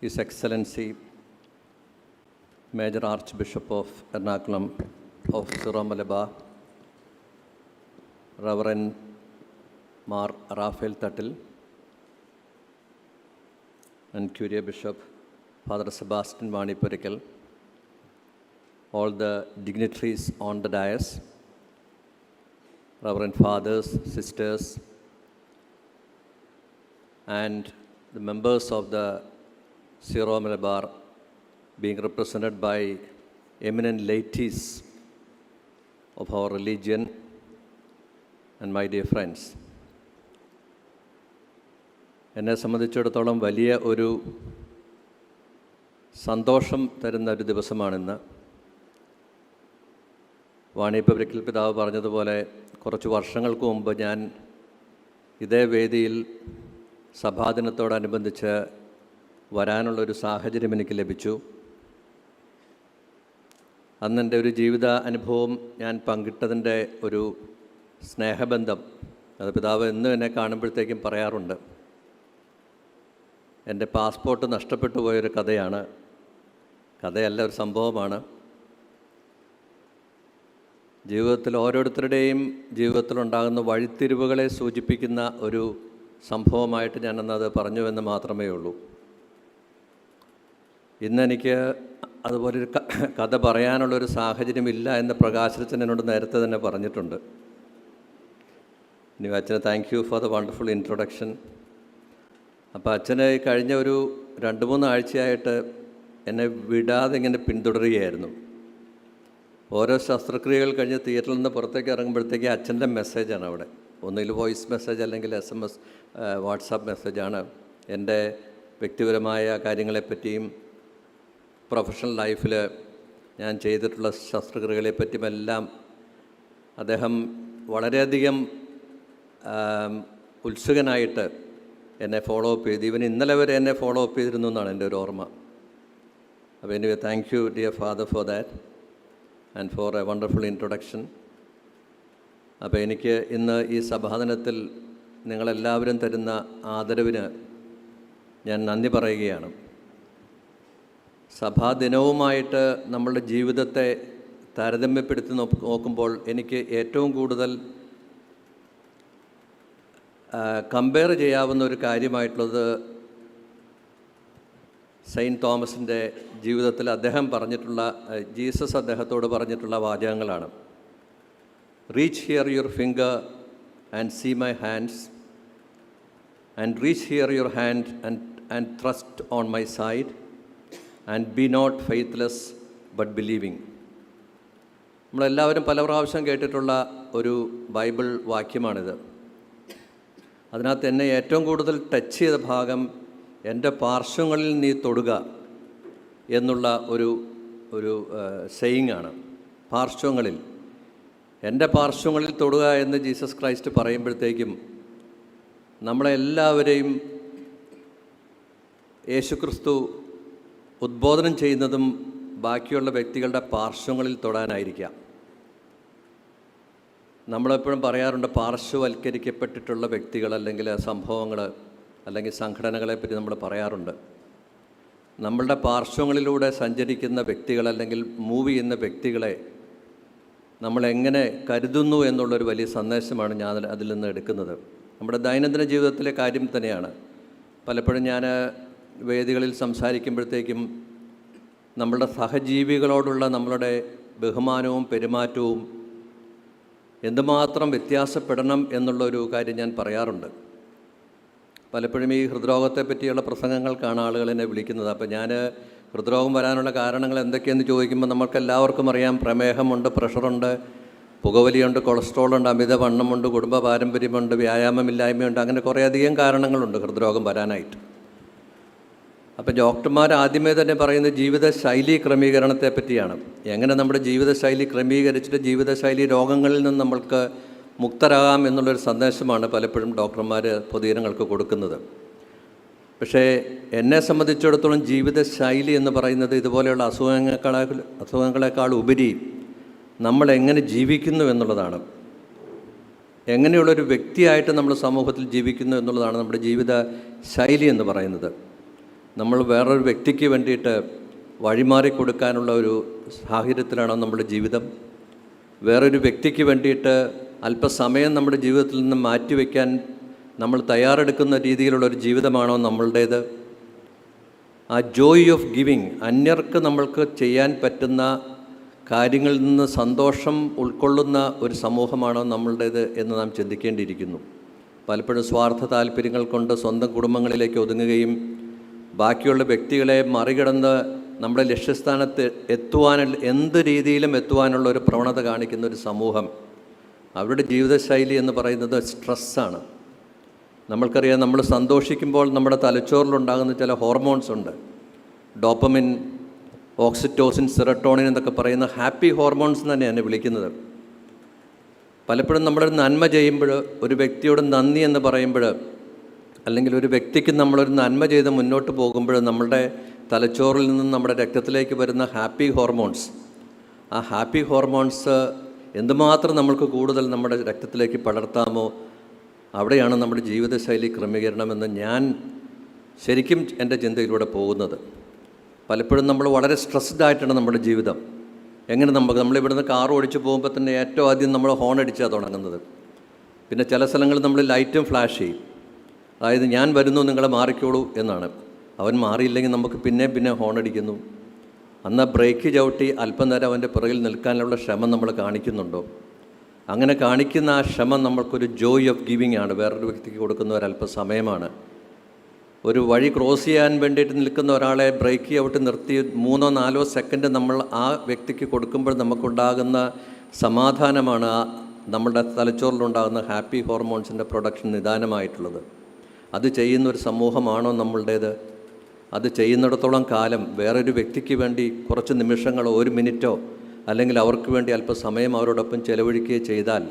His Excellency, Major Archbishop of Ernakulam of Malabar, Reverend Mar Raphael Tattil, and Curia Bishop Father Sebastian Vanipurikal, all the dignitaries on the dais, Reverend Fathers, Sisters, and the members of the Syro Malabar being represented by eminent laities of our religion and my dear friends എന്നെ സംബന്ധിച്ചിടത്തോളം വലിയ ഒരു സന്തോഷം തരുന്ന ഒരു ദിവസമാണിന്ന്. വാണിപ്പവരിക്കൽ പിതാവ് പറഞ്ഞതുപോലെ കുറച്ച് വർഷങ്ങൾക്ക് മുമ്പ് ഞാൻ ഇതേ വേദിയിൽ സഭാദിനത്തോടനുബന്ധിച്ച് വരാനുള്ളൊരു സാഹചര്യം എനിക്ക് ലഭിച്ചു. അന്നെന്റെ ഒരു ജീവിത അനുഭവം ഞാൻ പങ്കിട്ടതിന്റെ ഒരു സ്നേഹബന്ധം അത് പിതാവ് എന്നും എന്നെ കാണുമ്പോഴത്തേക്കും പറയാറുണ്ട്. എന്റെ പാസ്പോർട്ട് നഷ്ടപ്പെട്ടു പോയൊരു കഥയാണ്. കഥയല്ല ഒരു സംഭവമാണ്. ജീവിതത്തിൽ ഓരോരുത്തരുടെയും ജീവിതത്തിലുണ്ടാകുന്ന വഴിത്തിരിവുകളെ സൂചിപ്പിക്കുന്ന ഒരു സംഭവമായിട്ട് ഞാനന്നത് പറഞ്ഞുവെന്ന് മാത്രമേ ഉള്ളൂ. ഇന്നെനിക്ക് അതുപോലൊരു കഥ പറയാനുള്ളൊരു സാഹചര്യമില്ല എന്ന് പ്രകാശനച്ചൻ എന്നോട് നേരത്തെ തന്നെ പറഞ്ഞിട്ടുണ്ട്. ഇനി അച്ഛന് thank you for the wonderful introduction അപ്പോൾ അച്ഛനെ കഴിഞ്ഞ ഒരു രണ്ട് മൂന്ന് ആഴ്ചയായിട്ട് എന്നെ വിടാതെ ഇങ്ങനെ പിന്തുടരുകയായിരുന്നു. ഓരോ ശസ്ത്രക്രിയകൾ കഴിഞ്ഞ് തിയേറ്ററിൽ നിന്ന് പുറത്തേക്ക് ഇറങ്ങുമ്പോഴത്തേക്ക് അച്ഛന്റെ മെസ്സേജാണ് അവിടെ. ഒന്നുകിൽ വോയിസ് മെസ്സേജ് അല്ലെങ്കിൽ എസ് എം എസ് വാട്സാപ്പ് മെസ്സേജാണ് എന്റെ വ്യക്തിപരമായ കാര്യങ്ങളെപ്പറ്റിയും പ്രൊഫഷണൽ ലൈഫിൽ ഞാൻ ചെയ്തിട്ടുള്ള ശസ്ത്രക്രിയകളെ പറ്റിയുമെല്ലാം അദ്ദേഹം വളരെയധികം ഉത്സുകനായിട്ട് എന്നെ ഫോളോ അപ്പ് ചെയ്തു. ഇവൻ ഇന്നലെ വരെ എന്നെ ഫോളോ അപ്പ് ചെയ്തിരുന്നു എന്നാണ് എന്റെ ഒരു ഓർമ്മ. അപ്പോൾ anyway thank you dear father for that and for a wonderful introduction അപ്പോൾ എനിക്ക് ഇന്ന് ഈ സഭാധനത്തിൽ നിങ്ങളെല്ലാവരും തരുന്ന ആദരവിന് ഞാൻ നന്ദി പറയുകയാണ്. സഭാദിനവുമായിട്ട് നമ്മളുടെ ജീവിതത്തെ താരതമ്യപ്പെടുത്തി നോക്ക് നോക്കുമ്പോൾ എനിക്ക് ഏറ്റവും കൂടുതൽ കമ്പയർ ചെയ്യാവുന്ന ഒരു കാര്യമായിട്ടുള്ളത് സെയിന്റ് തോമസിന്റെ ജീവിതത്തിൽ അദ്ദേഹം പറഞ്ഞിട്ടുള്ള ജീസസ് അദ്ദേഹത്തോട് പറഞ്ഞിട്ടുള്ള വാചകങ്ങളാണ്. Reach here your finger and see my hands and reach here your hand and and trust on my side and be not faithless but believing നമ്മളെല്ലാവരും പല പ്രാവശ്യം കേട്ടിട്ടുള്ള ഒരു ബൈബിൾ വാക്യമാണിത്. അതിനകത്ത് എന്നെ ഏറ്റവും കൂടുതൽ ടച്ച് ചെയ്ത ഭാഗം എന്റെ പാർശ്വങ്ങളിൽ നീ തൊടുക എന്നുള്ള ഒരു ഒരു സെയിങ് ആണ്. പാർശ്വങ്ങളിൽ. എന്റെ പാർശ്വങ്ങളിൽ തൊടുക എന്ന് ജീസസ് ക്രൈസ്റ്റ് പറയുമ്പോഴത്തേക്കും നമ്മളെല്ലാവരെയും യേശുക്രിസ്തു ഉദ്ബോധനം ചെയ്യുന്നതും ബാക്കിയുള്ള വ്യക്തികളുടെ പാർശ്വങ്ങളിൽ തൊടാനായിരിക്കാം നമ്മളെപ്പോഴും പറയാറുണ്ട് പാർശ്വവൽക്കരിക്കപ്പെട്ടിട്ടുള്ള വ്യക്തികൾ അല്ലെങ്കിൽ സംഭവങ്ങൾ അല്ലെങ്കിൽ സംഘടനകളെപ്പറ്റി നമ്മൾ പറയാറുണ്ട്. നമ്മളുടെ പാർശ്വങ്ങളിലൂടെ സഞ്ചരിക്കുന്ന വ്യക്തികൾ അല്ലെങ്കിൽ മൂവ് ചെയ്യുന്ന വ്യക്തികളെ നമ്മളെങ്ങനെ കരുതുന്നു എന്നുള്ളൊരു വലിയ സന്ദേശമാണ് ഞാൻ അതിൽ- നിന്ന് എടുക്കുന്നത്. നമ്മുടെ ദൈനംദിന ജീവിതത്തിലെ കാര്യം തന്നെയാണ്. പലപ്പോഴും ഞാൻ വേദികളിൽ സംസാരിക്കുമ്പോഴത്തേക്കും നമ്മളുടെ സഹജീവികളോടുള്ള നമ്മളുടെ ബഹുമാനവും പെരുമാറ്റവും എന്തുമാത്രം വ്യത്യാസപ്പെടണം എന്നുള്ളൊരു കാര്യം ഞാൻ പറയാറുണ്ട്. പലപ്പോഴും ഈ ഹൃദ്രോഗത്തെ പറ്റിയുള്ള പ്രസംഗങ്ങൾക്കാണ് ആളുകൾ എന്നെ വിളിക്കുന്നത്. അപ്പോൾ ഞാൻ ഹൃദ്രോഗം വരാനുള്ള കാരണങ്ങൾ എന്തൊക്കെയെന്ന് ചോദിക്കുമ്പോൾ നമുക്ക് എല്ലാവർക്കും അറിയാം. പ്രമേഹമുണ്ട് പ്രഷറുണ്ട് പുകവലിയുണ്ട് കൊളസ്ട്രോളുണ്ട് അമിതവണ്ണമുണ്ട് കുടുംബ പാരമ്പര്യമുണ്ട് വ്യായാമമില്ലായ്മയുണ്ട് അങ്ങനെ കുറേയധികം കാരണങ്ങളുണ്ട് ഹൃദ്രോഗം വരാനായിട്ട്. അപ്പം ഡോക്ടർമാർ ആദ്യമേ തന്നെ പറയുന്നത് ജീവിതശൈലി ക്രമീകരണത്തെ പറ്റിയാണ്. എങ്ങനെ നമ്മുടെ ജീവിതശൈലി ക്രമീകരിച്ചിട്ട് ജീവിതശൈലി രോഗങ്ങളിൽ നിന്ന് നമ്മൾക്ക് മുക്തരാകാം എന്നുള്ളൊരു സന്ദേശമാണ് പലപ്പോഴും ഡോക്ടർമാർ പൊതുജനങ്ങൾക്ക് കൊടുക്കുന്നത്. പക്ഷേ എന്നെ സംബന്ധിച്ചിടത്തോളം ജീവിതശൈലി എന്ന് പറയുന്നത് ഇതുപോലെയുള്ള അസുഖങ്ങളെക്കാൾ അസുഖങ്ങളെക്കാൾ ഉപരി നമ്മൾ എങ്ങനെ ജീവിക്കുന്നു എന്നുള്ളതാണ്. എങ്ങനെയുള്ളൊരു വ്യക്തിയായിട്ട് നമ്മൾ സമൂഹത്തിൽ ജീവിക്കുന്നു എന്നുള്ളതാണ് നമ്മുടെ ജീവിത ശൈലി എന്ന് പറയുന്നത്. നമ്മൾ വേറൊരു വ്യക്തിക്ക് വേണ്ടിയിട്ട് വഴിമാറി കൊടുക്കാനുള്ള ഒരു സാഹചര്യത്തിലാണോ നമ്മുടെ ജീവിതം. വേറൊരു വ്യക്തിക്ക് വേണ്ടിയിട്ട് അല്പസമയം നമ്മുടെ ജീവിതത്തിൽ നിന്ന് മാറ്റിവെക്കാൻ നമ്മൾ തയ്യാറെടുക്കുന്ന രീതിയിലുള്ള ഒരു ജീവിതമാണോ നമ്മളുടേത്? ആ ജോയ് ഓഫ് ഗിവിങ് അന്യർക്ക് നമ്മൾക്ക് ചെയ്യാൻ പറ്റുന്ന കാര്യങ്ങളിൽ നിന്ന് സന്തോഷം ഉൾക്കൊള്ളുന്ന ഒരു സമൂഹമാണോ നമ്മളുടേത് എന്ന് നാം ചിന്തിക്കേണ്ടിയിരിക്കുന്നു. പലപ്പോഴും സ്വാർത്ഥ താല്പര്യങ്ങൾ കൊണ്ട് സ്വന്തം കുടുംബങ്ങളിലേക്ക് ഒതുങ്ങുകയും ബാക്കിയുള്ള വ്യക്തികളെ മറികടന്ന് നമ്മുടെ ലക്ഷ്യസ്ഥാനത്ത് എത്തുവാനുള്ള എന്ത് രീതിയിലും എത്തുവാനുള്ള ഒരു പ്രവണത കാണിക്കുന്ന ഒരു സമൂഹം. അവരുടെ ജീവിതശൈലി എന്ന് പറയുന്നത് സ്ട്രെസ്സാണ്. നമ്മൾക്കറിയാം നമ്മൾ സന്തോഷിക്കുമ്പോൾ നമ്മുടെ തലച്ചോറിലുണ്ടാകുന്ന ചില ഹോർമോൺസ് ഉണ്ട്. ഡോപ്പമിൻ ഓക്സിറ്റോസിൻ സെറട്ടോണിൻ എന്നൊക്കെ പറയുന്ന ഹാപ്പി ഹോർമോൺസ് എന്ന് തന്നെയാണ് വിളിക്കുന്നത്. പലപ്പോഴും നമ്മളൊരു നന്മ ചെയ്യുമ്പോൾ ഒരു വ്യക്തിയോട് നന്ദി എന്ന് പറയുമ്പോൾ അല്ലെങ്കിൽ ഒരു വ്യക്തിക്ക് നമ്മളൊരു നന്മ ചെയ്ത് മുന്നോട്ട് പോകുമ്പോൾ നമ്മളുടെ തലച്ചോറിൽ നിന്നും നമ്മുടെ രക്തത്തിലേക്ക് വരുന്ന ഹാപ്പി ഹോർമോൺസ് ആ ഹാപ്പി ഹോർമോൺസ് എന്തുമാത്രം നമ്മൾക്ക് കൂടുതൽ നമ്മുടെ രക്തത്തിലേക്ക് പടർത്താമോ അവിടെയാണ് നമ്മുടെ ജീവിതശൈലി ക്രമീകരണമെന്ന് ഞാൻ ശരിക്കും എന്റെ ചിന്തയിലൂടെ പോകുന്നത്. പലപ്പോഴും നമ്മൾ വളരെ സ്ട്രെസ്ഡ് ആയിട്ടാണ് നമ്മുടെ ജീവിതം. എങ്ങനെ നമുക്ക് നമ്മളിവിടുന്ന് കാർ ഓടിച്ച് പോകുമ്പോൾ തന്നെ ഏറ്റവും ആദ്യം നമ്മൾ ഹോൺ അടിച്ചാണ് തുടങ്ങുന്നത്. പിന്നെ ചില സ്ഥലങ്ങളിൽ നമ്മൾ ലൈറ്റും ഫ്ലാഷ് ചെയ്യും. അതായത് ഞാൻ വരുന്നു നിങ്ങളെ മാറിക്കോളൂ എന്നാണ്. അവൻ മാറിയില്ലെങ്കിൽ നമുക്ക് പിന്നെ പിന്നെ ഹോണടിക്കുന്നു അന്ന് ബ്രേക്ക് ചവിട്ടി അല്പം നേരം അവന്റെ പിറകിൽ നിൽക്കാനുള്ള ശ്രമം നമ്മൾ കാണിക്കുന്നുണ്ടോ? അങ്ങനെ കാണിക്കുന്ന ആ ശ്രമം നമ്മൾക്കൊരു ജോയ് ഓഫ് ഗിവിങ് ആണ്. വേറൊരു വ്യക്തിക്ക് കൊടുക്കുന്ന ഒരല്പ സമയമാണ്. ഒരു വഴി ക്രോസ് ചെയ്യാൻ വേണ്ടിയിട്ട് നിൽക്കുന്ന ഒരാളെ ബ്രേക്ക് ഔട്ട് നിർത്തി മൂന്നോ നാലോ സെക്കൻഡ് നമ്മൾ ആ വ്യക്തിക്ക് കൊടുക്കുമ്പോൾ നമുക്കുണ്ടാകുന്ന സമാധാനമാണ് ആ നമ്മുടെ തലച്ചോറിലുണ്ടാകുന്ന ഹാപ്പി ഹോർമോൺസിന്റെ പ്രൊഡക്ഷൻ നിദാനമായിട്ടുള്ളത്. അത് ചെയ്യുന്ന ഒരു സമൂഹമാണോ നമ്മളുടേത്? അത് ചെയ്യുന്നിടത്തോളം കാലം വേറൊരു വ്യക്തിക്ക് വേണ്ടി കുറച്ച് നിമിഷങ്ങളോ ഒരു മിനിറ്റോ അല്ലെങ്കിൽ അവർക്ക് വേണ്ടി അല്പസമയം അവരോടൊപ്പം ചെലവഴിക്കുകയോ ചെയ്താൽ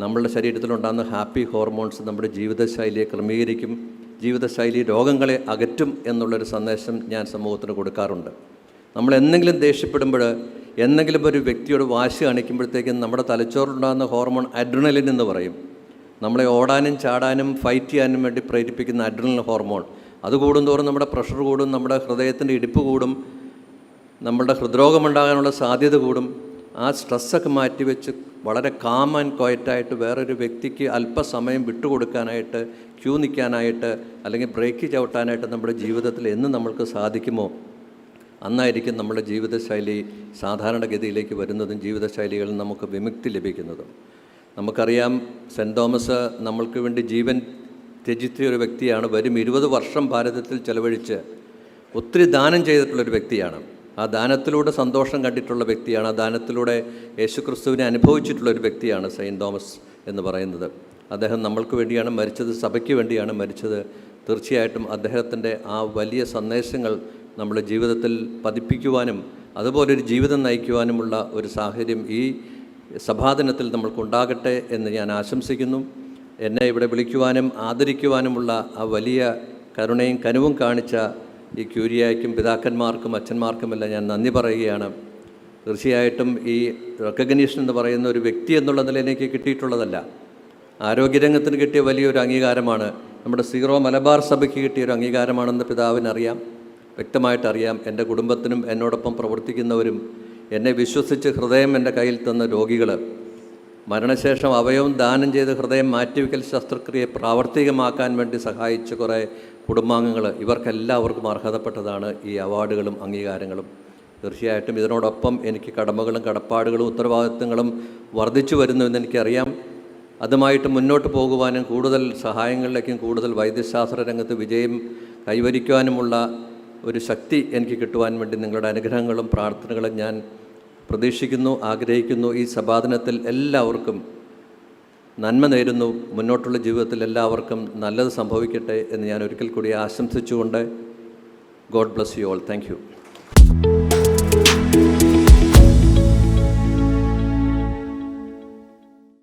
നമ്മളുടെ ശരീരത്തിലുണ്ടാകുന്ന ഹാപ്പി ഹോർമോൺസ് നമ്മുടെ ജീവിതശൈലിയെ ക്രമീകരിക്കും. ജീവിതശൈലി രോഗങ്ങളെ അകറ്റും എന്നുള്ളൊരു സന്ദേശം ഞാൻ സമൂഹത്തിന് കൊടുക്കാറുണ്ട്. നമ്മൾ എന്തെങ്കിലും ദേഷ്യപ്പെടുമ്പോൾ എന്തെങ്കിലും ഒരു വ്യക്തിയോട് വാശി കാണിക്കുമ്പോഴത്തേക്കും നമ്മുടെ തലച്ചോറിലുണ്ടാകുന്ന ഹോർമോൺ അഡ്രിനലിൻ എന്ന് പറയും. നമ്മളെ ഓടാനും ചാടാനും ഫൈറ്റ് ചെയ്യാനും വേണ്ടി പ്രേരിപ്പിക്കുന്ന അഡ്രിനൽ ഹോർമോൺ അത് കൂടുന്തോറും നമ്മുടെ പ്രഷർ കൂടും നമ്മുടെ ഹൃദയത്തിന്റെ ഇടിപ്പ് കൂടും നമ്മളുടെ ഹൃദ്രോഗമുണ്ടാകാനുള്ള സാധ്യത കൂടും. ആ സ്ട്രെസ്സൊക്കെ മാറ്റിവെച്ച് വളരെ കാം ആൻഡ് ക്വയറ്റായിട്ട് വേറൊരു വ്യക്തിക്ക് അല്പസമയം വിട്ടുകൊടുക്കാനായിട്ട് ക്യൂ നിൽക്കാനായിട്ട് അല്ലെങ്കിൽ ബ്രേക്ക് ചവിട്ടാനായിട്ട് നമ്മുടെ ജീവിതത്തിൽ എന്ന് നമ്മൾക്ക് സാധിക്കുമോ? അന്നായിരിക്കും നമ്മുടെ ജീവിതശൈലി സാധാരണഗതിയിലേക്ക് വരുന്നതും ജീവിതശൈലികളിൽ നമുക്ക് വിമുക്തി ലഭിക്കുന്നതും. നമുക്കറിയാം സെന്റ് തോമസ് നമ്മൾക്ക് വേണ്ടി ജീവൻ ത്യജിച്ച ഒരു വ്യക്തിയാണ്. വരും ഇരുപത് വർഷം ഭാരതത്തിൽ ചെലവഴിച്ച് ഒത്തിരി ദാനം ചെയ്തിട്ടുള്ളൊരു വ്യക്തിയാണ്. ആ ദാനത്തിലൂടെ സന്തോഷം കണ്ടിട്ടുള്ള വ്യക്തിയാണ്. ആ ദാനത്തിലൂടെ യേശുക്രിസ്തുവിനെ അനുഭവിച്ചിട്ടുള്ള ഒരു വ്യക്തിയാണ് സെയിന്റ് തോമസ് എന്ന് പറയുന്നത്. അദ്ദേഹം നമ്മൾക്ക് വേണ്ടിയാണ് മരിച്ചത് സഭയ്ക്ക് വേണ്ടിയാണ് മരിച്ചത്. തീർച്ചയായിട്ടും അദ്ദേഹത്തിന്റെ ആ വലിയ സന്ദേശങ്ങൾ നമ്മുടെ ജീവിതത്തിൽ പതിപ്പിക്കുവാനും അതുപോലൊരു ജീവിതം നയിക്കുവാനുമുള്ള ഒരു സാഹചര്യം ഈ സഭാദിനത്തിൽ നമ്മൾക്കുണ്ടാകട്ടെ എന്ന് ഞാൻ ആശംസിക്കുന്നു. എന്നെ ഇവിടെ വിളിക്കുവാനും ആദരിക്കുവാനുമുള്ള ആ വലിയ കരുണയും കനുവും കാണിച്ച ഈ ക്യൂരിയായ്ക്കും പിതാക്കന്മാർക്കും അച്ഛന്മാർക്കുമെല്ലാം ഞാൻ നന്ദി പറയുകയാണ്. തീർച്ചയായിട്ടും ഈ റെക്കഗ്നീഷൻ എന്ന് പറയുന്ന ഒരു വ്യക്തി എന്നുള്ള നിലയിൽ എനിക്ക് കിട്ടിയിട്ടുള്ളതല്ല. ആരോഗ്യരംഗത്തിന് കിട്ടിയ വലിയൊരു അംഗീകാരമാണ്. നമ്മുടെ സീറോ മലബാർ സഭയ്ക്ക് കിട്ടിയ ഒരു അംഗീകാരമാണെന്ന് പിതാവിനറിയാം. വ്യക്തമായിട്ടറിയാം. എന്റെ കുടുംബത്തിനും എന്നോടൊപ്പം പ്രവർത്തിക്കുന്നവരും എന്നെ വിശ്വസിച്ച് ഹൃദയം എന്റെ കയ്യിൽ തന്ന രോഗികൾ മരണശേഷം അവയവം ദാനം ചെയ്ത് ഹൃദയം മാറ്റിവെക്കൽ ശസ്ത്രക്രിയയെ പ്രാവർത്തികമാക്കാൻ വേണ്ടി സഹായിച്ച കുറേ കുടുംബാംഗങ്ങൾ ഇവർക്കെല്ലാവർക്കും അർഹതപ്പെട്ടതാണ് ഈ അവാർഡുകളും അംഗീകാരങ്ങളും. തീർച്ചയായിട്ടും ഇതിനോടൊപ്പം എനിക്ക് കടമകളും കടപ്പാടുകളും ഉത്തരവാദിത്തങ്ങളും വർദ്ധിച്ചു വരുന്നുവെന്ന് എനിക്കറിയാം. അതുമായിട്ട് മുന്നോട്ട് പോകുവാനും കൂടുതൽ സഹായങ്ങളിലേക്കും കൂടുതൽ വൈദ്യശാസ്ത്ര രംഗത്ത് വിജയം കൈവരിക്കുവാനുമുള്ള ഒരു ശക്തി എനിക്ക് കിട്ടുവാൻ വേണ്ടി നിങ്ങളുടെ അനുഗ്രഹങ്ങളും പ്രാർത്ഥനകളും ഞാൻ പ്രതീക്ഷിക്കുന്നു ആഗ്രഹിക്കുന്നു. ഈ സഭാദനത്തിൽ എല്ലാവർക്കും നന്മ നേരുന്നു. മുന്നോട്ടുള്ള ജീവിതത്തിൽ എല്ലാവർക്കും നല്ലത് സംഭവിക്കട്ടെ എന്ന് ഞാൻ ഒരിക്കൽ കൂടി ആശംസിച്ചുകൊണ്ട് God bless you all thank